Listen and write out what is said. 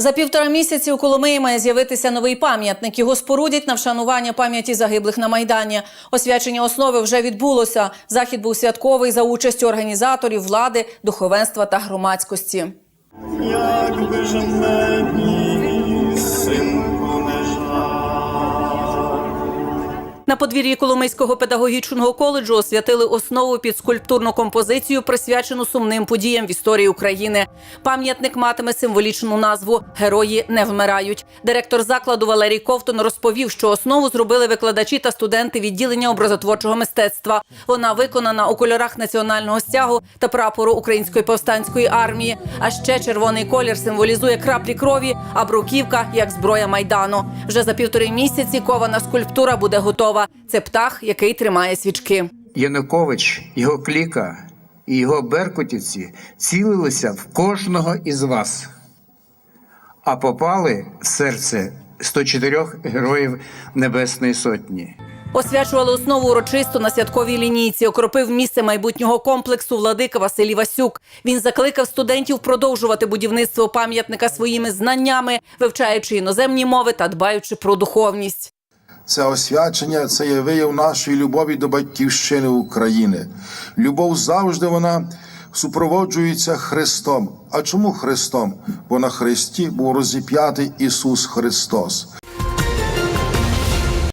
За півтора місяці у Коломиї має з'явитися новий пам'ятник. Його спорудять на вшанування пам'яті загиблих на майдані. Освячення основи вже відбулося. Захід був святковий за участю організаторів, влади, духовенства та громадськості. Якби ж На подвір'ї Коломийського педагогічного коледжу освятили основу під скульптурну композицію, присвячену сумним подіям в історії України. Пам'ятник матиме символічну назву Герої не вмирають. Директор закладу Валерій Ковтун розповів, що основу зробили викладачі та студенти відділення образотворчого мистецтва. Вона виконана у кольорах національного стягу та прапору української повстанської армії. А ще червоний колір символізує краплі крові, а бруківка як зброя майдану. Вже за півтори місяці кована скульптура буде готова. Це птах, який тримає свічки. Янукович, його кліка і його беркутівці цілилися в кожного із вас, а попали в серце 104 героїв Небесної Сотні. Освячували основу урочисто на святковій лінійці. Окропив місце майбутнього комплексу владика Василій Васюк. Він закликав студентів продовжувати будівництво пам'ятника своїми знаннями, вивчаючи іноземні мови та дбаючи про духовність. Це освячення це є вияв нашої любові до батьківщини України. Любов завжди вона супроводжується Христом. А чому Христом? Бо на Христі був розіп'ятий Ісус Христос.